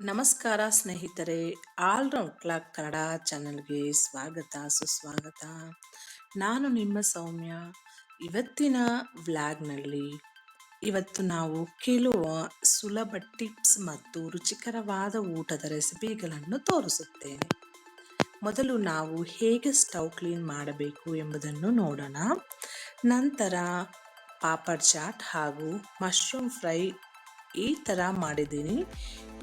ನಮಸ್ಕಾರ ಸ್ನೇಹಿತರೆ all-round clock Kannada ಚಾನಲ್ಗೆ ಸ್ವಾಗತ, ಸುಸ್ವಾಗತ. ನಾನು ನಿಮ್ಮ ಸೌಮ್ಯ. ಇವತ್ತಿನ ವ್ಲಾಗ್ನಲ್ಲಿ ಇವತ್ತು ನಾವು ಕೆಲವು ಸುಲಭ ಟಿಪ್ಸ್ ಮತ್ತು ರುಚಿಕರವಾದ ಊಟದ ರೆಸಿಪಿಗಳನ್ನು ತೋರಿಸುತ್ತೇನೆ. ಮೊದಲು ನಾವು ಹೇಗೆ ಸ್ಟವ್ ಕ್ಲೀನ್ ಮಾಡಬೇಕು ಎಂಬುದನ್ನು ನೋಡೋಣ. ನಂತರ ಪಾಪಡ್ ಚಾಟ್ ಹಾಗೂ ಮಶ್ರೂಮ್ ಫ್ರೈ ಈ ಥರ ಮಾಡಿದ್ದೀನಿ.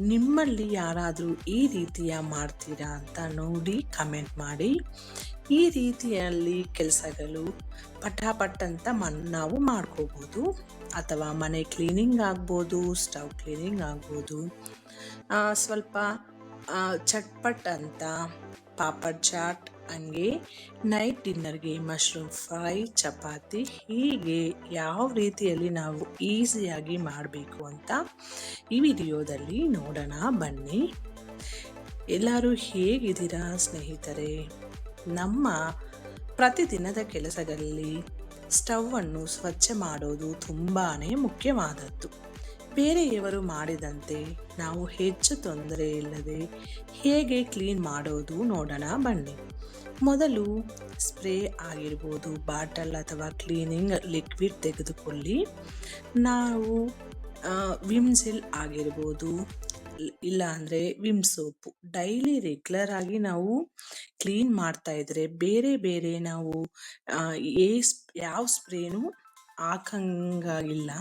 ನಿಮ್ಮಲ್ಲಿ ಯಾರಾದರೂ ಈ ರೀತಿಯ ಮಾಡ್ತೀರಾ ಅಂತ ನೋಡಿ ಕಮೆಂಟ್ ಮಾಡಿ. ಈ ರೀತಿಯಲ್ಲಿ ಕೆಲಸಗಳು ಪಟಾಪಟ್ ಅಂತ ಮನ್, ನಾವು ಮಾಡ್ಕೋಬೋದು. ಅಥವಾ ಮನೆ ಕ್ಲೀನಿಂಗ್ ಆಗ್ಬೋದು ಸ್ಟವ್ ಕ್ಲೀನಿಂಗ್ ಆಗ್ಬೋದು. ಸ್ವಲ್ಪ ಚಟ್ಪಟ್ ಅಂತ, ಪಾಪಡ್ ಚಾಟ್ ಹಂಗೆ ನೈಟ್ ಡಿನ್ನರ್ಗೆ ಮಶ್ರೂಮ್ ಫ್ರೈ ಚಪಾತಿ ಹೀಗೆ ಯಾವ ರೀತಿಯಲ್ಲಿ ನಾವು ಈಸಿಯಾಗಿ ಮಾಡಬೇಕು ಅಂತ ಈ ವಿಡಿಯೋದಲ್ಲಿ ನೋಡೋಣ, ಬನ್ನಿ. ಎಲ್ಲರೂ ಹೇಗಿದ್ದೀರಾ ಸ್ನೇಹಿತರೆ? ನಮ್ಮ ಪ್ರತಿದಿನದ ಕೆಲಸಗಳಲ್ಲಿ ಸ್ಟವನ್ನು ಸ್ವಚ್ಛ ಮಾಡೋದು ತುಂಬಾ ಮುಖ್ಯವಾದದ್ದು. ಬೇರೆಯವರು ಮಾಡಿದಂತೆ ನಾವು ಹೆಚ್ಚು ತೊಂದರೆ ಇಲ್ಲದೆ ಹೇಗೆ ಕ್ಲೀನ್ ಮಾಡೋದು ನೋಡೋಣ, ಬನ್ನಿ. ಮೊದಲು ಸ್ಪ್ರೇ ಆಗಿರ್ಬೋದು ಬಾಟಲ್ ಅಥವಾ ಕ್ಲೀನಿಂಗ್ ಲಿಕ್ವಿಡ್ ತೆಗೆದುಕೊಳ್ಳಿ. ನಾವು ವಿಮ್ ಜೆಲ್ ಆಗಿರ್ಬೋದು ಇಲ್- ಇಲ್ಲ ಅಂದರೆ ವಿಮ್ ಸೋಪು. ಡೈಲಿ ರೆಗ್ಯುಲರ್ ಆಗಿ ನಾವು ಕ್ಲೀನ್ ಮಾಡ್ತಾ ಇದ್ರೆ ಬೇರೆ ಬೇರೆ ನಾವು ಏ ಯಾವ ಸ್ಪ್ರೇನೂ ಹಾಕಂಗಾಗಿಲ್ಲ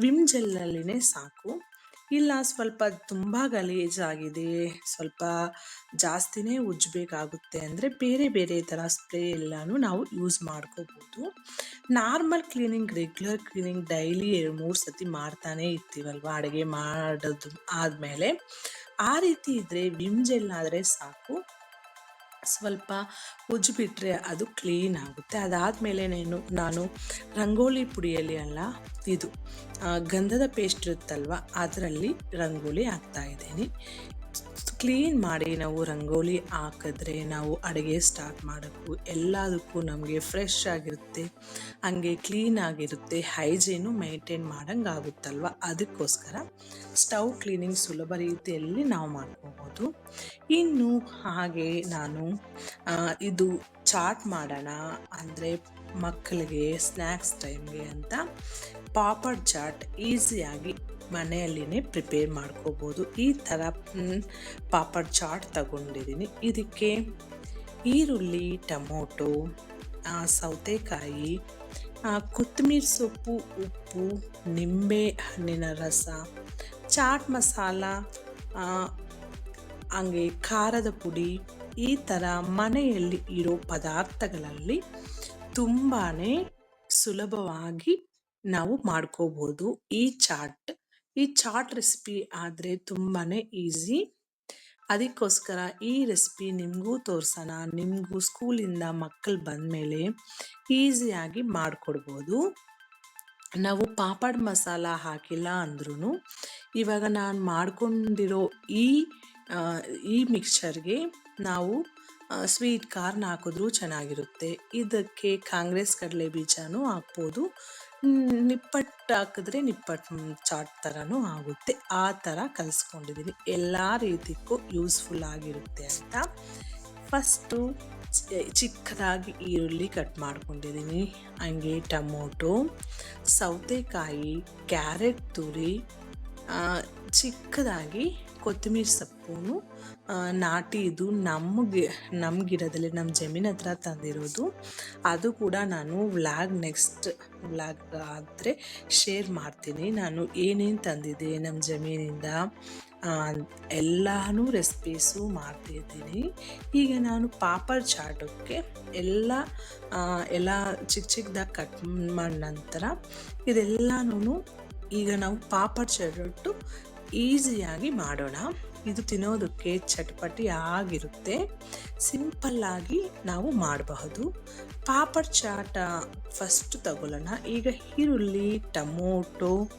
ವಿಮ್ ಜೆಲ್ಲಲ್ಲಿನೇ ಸಾಕು. ಇಲ್ಲ, ಸ್ವಲ್ಪ ತುಂಬ ಗಲೀಜಾಗಿದೆ ಸ್ವಲ್ಪ ಜಾಸ್ತಿನೇ ಉಜ್ಜಬೇಕಾಗುತ್ತೆ ಅಂದರೆ ಬೇರೆ ಬೇರೆ ಥರ ಸ್ಪ್ರೇ ಎಲ್ಲನೂ ನಾವು ಯೂಸ್ ಮಾಡ್ಕೋಬೋದು. Normal cleaning, regular cleaning daily ಎರಡು ಮೂರು ಸತಿ ಮಾಡ್ತಾನೆ ಇರ್ತೀವಲ್ವ ಅಡುಗೆ ಮಾಡೋದು ಆದಮೇಲೆ? ಆ ರೀತಿ ಇದ್ದರೆ ವಿಮ್ ಜೆಲ್ ಆದರೆ ಸಾಕು. ಸ್ವಲ್ಪ ಉಜ್ಜಿಬಿಟ್ರೆ ಅದು ಕ್ಲೀನ್ ಆಗುತ್ತೆ. ಅದಾದಮೇಲೆ ನಾನು ನಾನು ರಂಗೋಲಿ ಪುಡಿಯಲ್ಲಿ ಅಲ್ಲ, ಇದು ಗಂಧದ ಪೇಸ್ಟ್ ಇರುತ್ತಲ್ವ, ಅದರಲ್ಲಿ ರಂಗೋಲಿ ಹಾಕ್ತಾ ಇದ್ದೀನಿ. ಕ್ಲೀನ್ ಮಾಡಿ ನಾವು ರಂಗೋಲಿ ಹಾಕಿದ್ರೆ ನಾವು ಅಡುಗೆ ಸ್ಟಾರ್ಟ್ ಮಾಡೋಕ್ಕೂ ಎಲ್ಲದಕ್ಕೂ ನಮಗೆ ಫ್ರೆಶ್ ಆಗಿರುತ್ತೆ. ಹಾಗೆ ಕ್ಲೀನ್ ಆಗಿರುತ್ತೆ. ಹೈಜೀನು ಮೇಂಟೈನ್ ಮಾಡಂಗೆ ಆಗುತ್ತಲ್ವ ಅದಕ್ಕೋಸ್ಕರ ಸ್ಟವ್ ಕ್ಲೀನಿಂಗ್ ಸುಲಭ ರೀತಿಯಲ್ಲಿ ನಾವು ಮಾಡ್ಕೋಬೋದು. ಇನ್ನು ಹಾಗೆ ನಾನು ಇದು ಚಾಟ್ ಮಾಡೋಣ ಅಂದರೆ ಮಕ್ಕಳಿಗೆ ಸ್ನ್ಯಾಕ್ಸ್ ಟೈಮ್ಗೆ ಅಂತ ಪಾಪಡ್ ಚಾಟ್ ಈಸಿಯಾಗಿ ಮನೆಯಲ್ಲಿನೇ ಪ್ರಿಪೇರ್ ಮಾಡ್ಕೋಬೋದು. ಈ ಥರ ಪಾಪಡ್ ಚಾಟ್ ತಗೊಂಡಿದ್ದೀನಿ. ಇದಕ್ಕೆ ಈರುಳ್ಳಿ, ಟೊಮೊಟೊ ಸೌತೆಕಾಯಿ ಕೊತ್ತಂಬರಿ ಸೊಪ್ಪು, ಉಪ್ಪು, ನಿಂಬೆ, ಹಣ್ಣಿನ ರಸ, ಚಾಟ್ ಮಸಾಲ ಹಂಗೆ ಖಾರದ ಪುಡಿ, ಈ ಥರ ಮನೆಯಲ್ಲಿ ಇರೋ ಪದಾರ್ಥಗಳಲ್ಲಿ ತುಂಬಾ ಸುಲಭವಾಗಿ ನಾವು ಮಾಡ್ಕೋಬೋದು ಈ ಚಾಟ್. ಈ ಚಾಟ್ ರೆಸಿಪಿ ಆದರೆ ತುಂಬಾ ಈಸಿ. ಅದಕ್ಕೋಸ್ಕರ ಈ ರೆಸಿಪಿ ನಿಮಗೂ ತೋರ್ಸೋಣ. ನಿಮಗೂ ಸ್ಕೂಲಿಂದ ಮಕ್ಕಳು ಬಂದಮೇಲೆ ಈಸಿಯಾಗಿ ಮಾಡಿಕೊಡ್ಬೋದು. ನಾವು ಪಾಪಡ್ ಮಸಾಲ ಹಾಕಿಲ್ಲ ಅಂದ್ರೂ ಇವಾಗ ನಾನು ಮಾಡ್ಕೊಂಡಿರೋ ಈ ಈ ಮಿಕ್ಸ್ಚರ್ಗೆ ನಾವು ಸ್ವೀಟ್ ಕಾರ್ನ್ ಹಾಕಿದ್ರೂ ಚೆನ್ನಾಗಿರುತ್ತೆ. ಇದಕ್ಕೆ ಕಾಂಗ್ರೆಸ್ ಕಡಲೆ ಬೀಜನೂ ಹಾಕ್ಬೋದು. ನಿಪ್ಪಟ್ಟು ಹಾಕಿದ್ರೆ ನಿಪ್ಪಟ್ಟು ಚಾಟ್ ಥರನೂ ಆಗುತ್ತೆ. ಆ ಥರ ಕಲಿಸ್ಕೊಂಡಿದ್ದೀನಿ ಎಲ್ಲ ರೀತಿಗೂ ಯೂಸ್ಫುಲ್ ಆಗಿರುತ್ತೆ ಅಂತ. ಫಸ್ಟು ಚಿಕ್ಕದಾಗಿ ಈರುಳ್ಳಿ ಕಟ್ ಮಾಡ್ಕೊಂಡಿದ್ದೀನಿ ಹಂಗೆ ಟೊಮೊಟೊ, ಸೌತೆಕಾಯಿ, ಕ್ಯಾರೆಟ್ ತುರಿ ಚಿಕ್ಕದಾಗಿ ಕೊತ್ತಂಬರಿ ಸೊಪ್ಪು ನಾಟಿ ಇದು ನಮಗೆ ನಮ್ಮ ಗಿಡದಲ್ಲಿ ನಮ್ಮ ಜಮೀನ್ ಹತ್ರ ತಂದಿರೋದು. ಅದು ಕೂಡ ನಾನು ವ್ಲಾಗ್ ನೆಕ್ಸ್ಟ್ ವ್ಲಾಗ್ ಆದರೆ ಶೇರ್ ಮಾಡ್ತೀನಿ. ನಾನು ಏನೇನು ತಂದಿದ್ದೆ ನಮ್ಮ ಜಮೀನಿಂದ ಎಲ್ಲನೂ ರೆಸಿಪೀಸು ಮಾಡ್ತಿದ್ದೀನಿ. ಈಗ ನಾನು ಪಾಪರ್ ಚಾಟಕ್ಕೆ ಎಲ್ಲ ಎಲ್ಲ ಚಿಕ್ಕ ಚಿಕ್ಕದಾಗಿ ಕಟ್ ಮಾಡಿದ ನಂತರ ಇದೆಲ್ಲನೂ ಈಗ ನಾವು ಪಾಪಡ್ ಚಾಟು ಈಸಿಯಾಗಿ ಮಾಡೋಣ. ಇದು ತಿನ್ನೋದಕ್ಕೆ ಚಟ್ಪಟಿ ಆಗಿರುತ್ತೆ. ಸಿಂಪಲ್ಲಾಗಿ ನಾವು ಮಾಡಬಹುದು. ಪಾಪಡ್ ಚಾಟ ಫಸ್ಟ್ ತಗೊಳ್ಳೋಣ. ಈಗ ಈರುಳ್ಳಿ, ಟಮೋಟೊ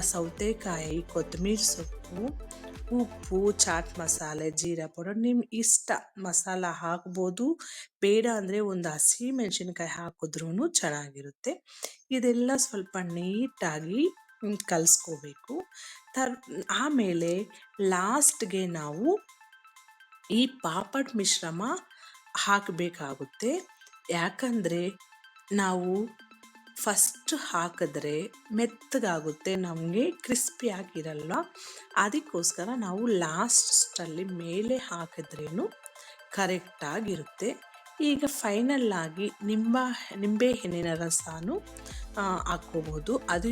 ಸೌತೆಕಾಯಿ, ಕೊತ್ತಂಬರಿ ಸೊಪ್ಪು, ಉಪ್ಪು, ಚಾಟ್ ಮಸಾಲೆ, ಜೀರಾ ಪೌಡರ್. ನಿಮ್ಮ ಇಷ್ಟ ಮಸಾಲ ಹಾಕ್ಬೋದು. ಬೇಡ ಅಂದರೆ ಒಂದು ಹಸಿ ಮೆಣಸಿನ್ಕಾಯಿ ಹಾಕಿದ್ರೂ ಚೆನ್ನಾಗಿರುತ್ತೆ. ಇದೆಲ್ಲ ಸ್ವಲ್ಪ ನೀಟಾಗಿ ಕಲಿಸ್ಕೋಬೇಕು. ತರ್ ಆಮೇಲೆ ಲಾಸ್ಟ್‌ಗೆ ನಾವು ಈ ಪಾಪಡ್ ಮಿಶ್ರಮ ಹಾಕಬೇಕಾಗುತ್ತೆ. ಯಾಕಂದರೆ ನಾವು ಫಸ್ಟ್ ಹಾಕಿದ್ರೆ ಮೆತ್ತಗಾಗುತ್ತೆ, ನಮಗೆ ಕ್ರಿಸ್ಪಿ ಆಗಿರಲ್ಲ. ಅದಕ್ಕೋಸ್ಕರ ನಾವು ಲಾಸ್ಟಲ್ಲಿ ಮೇಲೆ ಹಾಕಿದ್ರೇನು ಕರೆಕ್ಟಾಗಿರುತ್ತೆ. ಈಗ ಫೈನಲ್ ಆಗಿ ನಿಂಬ ಹೆಣ್ಣಿನ ರಸಾನು ಆ, ಹಾಕ್ಕೋಬಹುದು ಅದು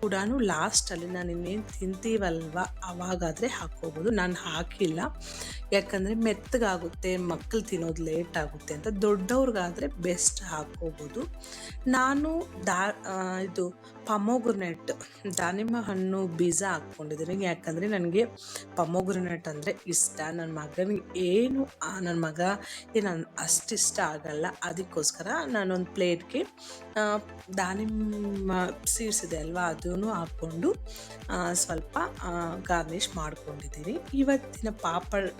ಕೂಡ ಲಾಸ್ಟಲ್ಲಿ ನಾನು ಇನ್ನೇನು ತಿಂತೀವಲ್ವ? ಅವಾಗಾದರೆ ಹಾಕ್ಕೋಬೋದು. ನಾನು ಹಾಕಿಲ್ಲ. ಯಾಕಂದರೆ ಮೆತ್ತಗಾಗುತ್ತೆ ಮಕ್ಕಳು ತಿನ್ನೋದು ಲೇಟ್ ಆಗುತ್ತೆ ಅಂತ ದೊಡ್ಡವ್ರಿಗಾದರೆ ಬೆಸ್ಟ್ ಹಾಕ್ಕೋಬೋದು. ನಾನು ದಾ ಇದು ಪಮೋಗ್ರನೆಟ್ ದಾನಿಮ್ಮ ಹಣ್ಣು ಬೀಜ ಹಾಕ್ಕೊಂಡಿದ್ದೀನಿ. ಯಾಕಂದರೆ ನನಗೆ ಪಮೋಗ್ರನೆಟ್ ಅಂದರೆ ಇಷ್ಟ. ನನ್ನ ಮಗನಿಗೆ ಏನು ನನ್ನ ಮಗ ಏನು ಅಷ್ಟಿಷ್ಟ ಆಗಲ್ಲ. ಅದಕ್ಕೋಸ್ಕರ ನಾನೊಂದು ಪ್ಲೇಟ್ಗೆ ಸೀಡ್ಸ್ ಇದೆ ಅಲ್ವಾ, ಅದನ್ನು ಹಾಕ್ಕೊಂಡು ಸ್ವಲ್ಪ ಗಾರ್ನಿಷ್ ಮಾಡ್ಕೊಂಡಿದ್ದೀನಿ. ಇವತ್ತಿನ ಪಾಪಡ್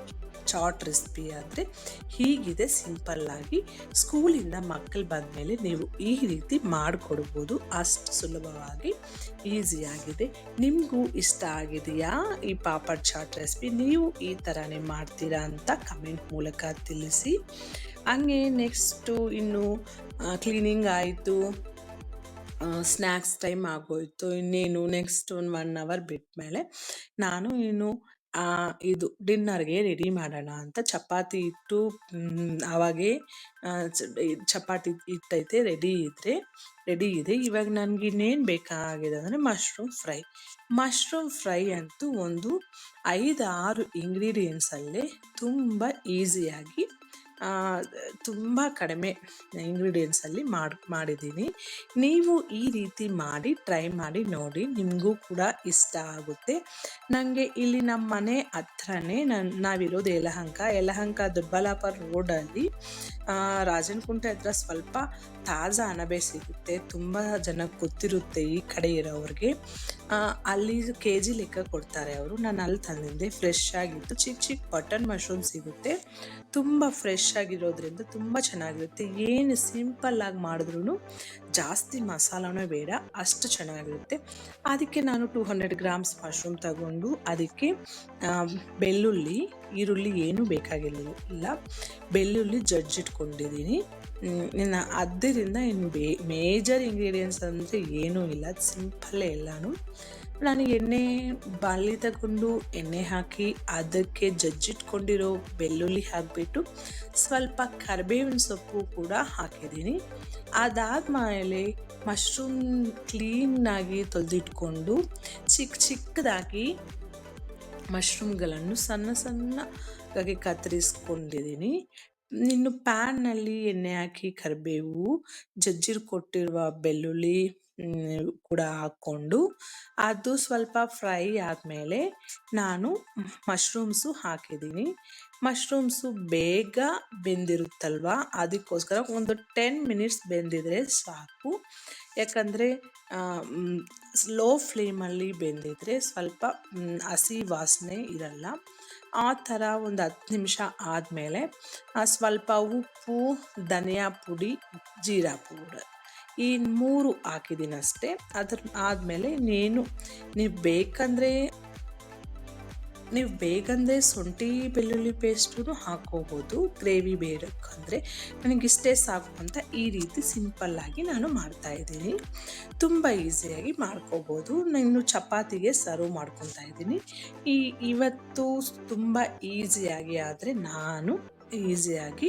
ಚಾಟ್ ರೆಸಿಪಿ ಅಂದರೆ ಹೀಗಿದೆ ಸಿಂಪಲ್ಲಾಗಿ ಸ್ಕೂಲಿಂದ ಮಕ್ಕಳು ಬಂದಮೇಲೆ ನೀವು ಈ ರೀತಿ ಮಾಡಿಕೊಡ್ಬೋದು. ಅಷ್ಟು ಸುಲಭವಾಗಿ ಈಸಿಯಾಗಿದೆ ನಿಮಗೂ ಇಷ್ಟ ಆಗಿದೆಯಾ ಈ ಪಾಪಡ್ ಚಾಟ್ ರೆಸಿಪಿ? ನೀವು ಈ ಥರನೇ ಮಾಡ್ತೀರಾ ಅಂತ ಕಮೆಂಟ್ ಮೂಲಕ ತಿಳಿಸಿ. ಹಂಗೆ ನೆಕ್ಸ್ಟು ಇನ್ನು ಕ್ಲೀನಿಂಗ್ ಆಯಿತು. ಸ್ನ್ಯಾಕ್ಸ್ ಟೈಮ್ ಆಗೋಯ್ತು. ಇನ್ನೇನು ನೆಕ್ಸ್ಟ್ ಒಂದು ಒನ್ ಅವರ್ ಬಿಟ್ಟ ಮೇಲೆ ನಾನು ಇನ್ನು ಆ, ಇದು ಡಿನ್ನರ್ಗೆ ರೆಡಿ ಮಾಡೋಣ ಅಂತ ಚಪಾತಿ ಇಟ್ಟು ಅವಾಗೆ ಅವಾಗೇ ಚಪಾತಿ ಇಟ್ಟೈತೆ ರೆಡಿ ಇದ್ರೆ ರೆಡಿ ಇದೆ. ಇವಾಗ ನನಗೆ ಇನ್ನೇನು ಬೇಕಾಗಿದೆ ಅಂದರೆ ಮಶ್ರೂಮ್ ಫ್ರೈ. ಮಶ್ರೂಮ್ ಫ್ರೈ ಅಂತೂ ಒಂದು ಐದು ಆರು ಇಂಗ್ರೀಡಿಯೆಂಟ್ಸಲ್ಲೇ ತುಂಬ ಈಸಿಯಾಗಿ ತುಂಬ ಕಡಿಮೆ ಇಂಗ್ರೀಡಿಯೆಂಟ್ಸಲ್ಲಿ ಮಾಡಿ, ಮಾಡಿದ್ದೀನಿ. ನೀವು ಈ ರೀತಿ ಮಾಡಿ ಟ್ರೈ ಮಾಡಿ ನೋಡಿ, ನಿಮಗೂ ಕೂಡ ಇಷ್ಟ ಆಗುತ್ತೆ. ನನಗೆ ಇಲ್ಲಿ ನಮ್ಮ ಮನೆ ಹತ್ರನೇ ನನ್ನ ನಾವಿರೋದು ಯಲಹಂಕ. ಯಲಹಂಕ ದೊಡ್ಡಬಳ್ಳಾಪುರ ರೋಡಲ್ಲಿ ರಾಜನಕುಂಟೆ ಹತ್ರ ಸ್ವಲ್ಪ ತಾಜಾ ಅಣಬೆ ಸಿಗುತ್ತೆ. ತುಂಬ ಜನಕ್ಕೆ ಗೊತ್ತಿರುತ್ತೆ ಈ ಕಡೆ ಇರೋವ್ರಿಗೆ. ಅಲ್ಲಿ ಕೆ ಜಿ ಲೆಕ್ಕ ಕೊಡ್ತಾರೆ ಅವರು. ನಾನು ಅಲ್ಲಿ ತಂದಿದ್ದೆ. ಫ್ರೆಶ್ ಆಗಿತ್ತು. ಚಿಕ್ಕ ಚಿಕ್ಕ ಬಟನ್ ಮಶ್ರೂಮ್ ಸಿಗುತ್ತೆ. ತುಂಬ ಫ್ರೆಶ್ ಆಗಿರೋದ್ರಿಂದ ತುಂಬ ಚೆನ್ನಾಗಿರುತ್ತೆ. ಏನು ಸಿಂಪಲ್ ಆಗಿ ಮಾಡಿದ್ರೂ ಜಾಸ್ತಿ ಮಸಾಲನೇ ಬೇಡ. ಅಷ್ಟು ಚೆನ್ನಾಗಿರುತ್ತೆ. ಅದಕ್ಕೆ ನಾನು ಟೂ ಹಂಡ್ರೆಡ್ ಗ್ರಾಮ್ಸ್ ಮಶ್ರೂಮ್ ತಗೊಂಡು ಅದಕ್ಕೆ ಬೆಳ್ಳುಳ್ಳಿ, ಈರುಳ್ಳಿ ಏನೂ ಬೇಕಾಗಿಲ್ಲ ಬೆಳ್ಳುಳ್ಳಿ ಜಜ್ಜಿಟ್ಕೊಂಡಿದ್ದೀನಿ. ಇನ್ನು ಅದರಿಂದ ಇನ್ನು ಬೇ ಮೇಜರ್ ಇಂಗ್ರೀಡಿಯೆಂಟ್ಸ್ ಅಂದರೆ ಏನೂ ಇಲ್ಲ. ಸಿಂಪಲ್ಲೇ ಎಲ್ಲನೂ. ನಾನು ಎಣ್ಣೆ ಬಾಲಿ ತಗೊಂಡು ಎಣ್ಣೆ ಹಾಕಿ ಅದಕ್ಕೆ ಜಜ್ಜಿಟ್ಕೊಂಡಿರೋ ಬೆಳ್ಳುಳ್ಳಿ ಹಾಕಿಬಿಟ್ಟು ಸ್ವಲ್ಪ ಕರಿಬೇವಿನ ಸೊಪ್ಪು ಕೂಡ ಹಾಕಿದ್ದೀನಿ. ಅದಾದಮೇಲೆ ಮಶ್ರೂಮ್ ಕ್ಲೀನಾಗಿ ತೊಳೆದಿಟ್ಕೊಂಡು ಚಿಕ್ಕ ಚಿಕ್ಕದಾಗಿ ಮಶ್ರೂಮ್ಗಳನ್ನು ಸಣ್ಣ ಸಣ್ಣದಾಗಿ ಕತ್ತರಿಸ್ಕೊಂಡಿದ್ದೀನಿ. ಇನ್ನು ಪ್ಯಾನ್ನಲ್ಲಿ ಎಣ್ಣೆ ಹಾಕಿ ಕರಿಬೇವು, ಜಜ್ಜಿರ್ ಕೊಟ್ಟಿರುವ ಬೆಳ್ಳುಳ್ಳಿ ಕೂಡ ಹಾಕ್ಕೊಂಡು ಅದು ಸ್ವಲ್ಪ ಫ್ರೈ ಆದಮೇಲೆ ನಾನು ಮಶ್ರೂಮ್ಸು ಹಾಕಿದ್ದೀನಿ. ಮಶ್ರೂಮ್ಸು ಬೇಗ ಬೆಂದಿರುತ್ತಲ್ವಾ? ಅದಕ್ಕೋಸ್ಕರ ಒಂದು ಟೆನ್ ಮಿನಿಟ್ಸ್ ಬೆಂದಿದ್ರೆ ಸಾಕು. ಯಾಕಂದರೆ ಸ್ಲೋ ಫ್ಲೇಮಲ್ಲಿ ಬೆಂದಿದ್ರೆ ಸ್ವಲ್ಪ ಹಸಿ ವಾಸನೆ ಇರಲ್ಲ. ಆ ಥರ ಒಂದು ಹತ್ತು ನಿಮಿಷ ಆದಮೇಲೆ ಸ್ವಲ್ಪ ಉಪ್ಪು, ಧನಿಯಾ ಪುಡಿ, ಜೀರಾ ಪೌಡರ್ ಈ ಮೂರು ಹಾಕಿದ್ದೀನಿ ಅಷ್ಟೇ ಅದ್ರ ಆದಮೇಲೆ ನೀನು, ನೀವು ಬೇಕಂದರೆ ನೀವು ಬೇಗಂದೆ ಶುಂಠಿ, ಬೆಳ್ಳುಳ್ಳಿ ಪೇಸ್ಟು ಹಾಕೋಬೋದು. ಗ್ರೇವಿ ಬೇರಕ್ಕಂದರೆ ನನಗಿಷ್ಟೇ ಸಾಕು ಅಂತ ಈ ರೀತಿ ಸಿಂಪಲ್ಲಾಗಿ ನಾನು ಮಾಡ್ತಾ ಇದ್ದೀನಿ. ತುಂಬ ಈಸಿಯಾಗಿ ಮಾಡ್ಕೋಬೋದು. ನಾನು ಚಪಾತಿಗೆ ಸರ್ವ್ ಮಾಡ್ಕೊತಾ ಇದ್ದೀನಿ. ಈ ಇವತ್ತು ತುಂಬ ಈಸಿಯಾಗಿ ಆದರೆ ನಾನು ಈಸಿಯಾಗಿ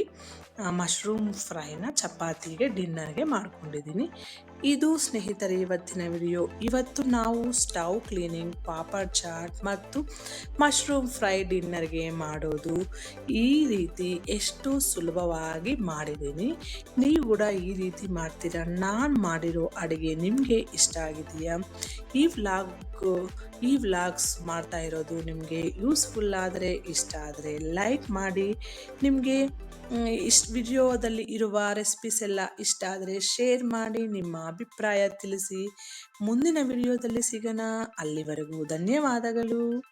ಮಶ್ರೂಮ್ ಫ್ರೈನ ಚಪಾತಿಗೆ ಡಿನ್ನರ್ಗೆ ಮಾಡ್ಕೊಂಡಿದ್ದೀನಿ. ಇದು ಸ್ನೇಹಿತರೆ, ಇವತ್ತಿನ ವಿಡಿಯೋ ಇವತ್ತು ನಾವು ಸ್ಟವ್ ಕ್ಲೀನಿಂಗ್ ಪಾಪಡ್ ಚಾಟ್ ಮತ್ತು ಮಶ್ರೂಮ್ ಫ್ರೈ ಡಿನ್ನರ್ಗೆ ಮಾಡೋದು. ಈ ರೀತಿ ಎಷ್ಟು ಸುಲಭವಾಗಿ ಮಾಡಿದ್ದೀನಿ. ನೀವು ಕೂಡ ಈ ರೀತಿ ಮಾಡ್ತೀರಾ? ನಾನು ಮಾಡಿರೋ ಅಡುಗೆ ನಿಮಗೆ ಇಷ್ಟ ಆಗಿದೆಯಾ? ಈ ವ್ಲಾಗ್ ಈ ವ್ಲಾಗ್ಸ್ ಮಾಡ್ತಾ ಇರೋದು ನಿಮಗೆ ಯೂಸ್ಫುಲ್ ಆದರೆ ಇಷ್ಟ ಆದರೆ ಲೈಕ್ ಮಾಡಿ. ನಿಮಗೆ ಇಷ್ಟು ವಿಡಿಯೋದಲ್ಲಿ ಇರುವ ರೆಸಿಪೀಸ್ ಎಲ್ಲ ಇಷ್ಟ ಆದರೆ ಶೇರ್ ಮಾಡಿ, ನಿಮ್ಮ ಅಭಿಪ್ರಾಯ ತಿಳಿಸಿ. ಮುಂದಿನ ವಿಡಿಯೋದಲ್ಲಿ ಸಿಗೋಣ. ಅಲ್ಲಿವರೆಗೂ ಧನ್ಯವಾದಗಳು.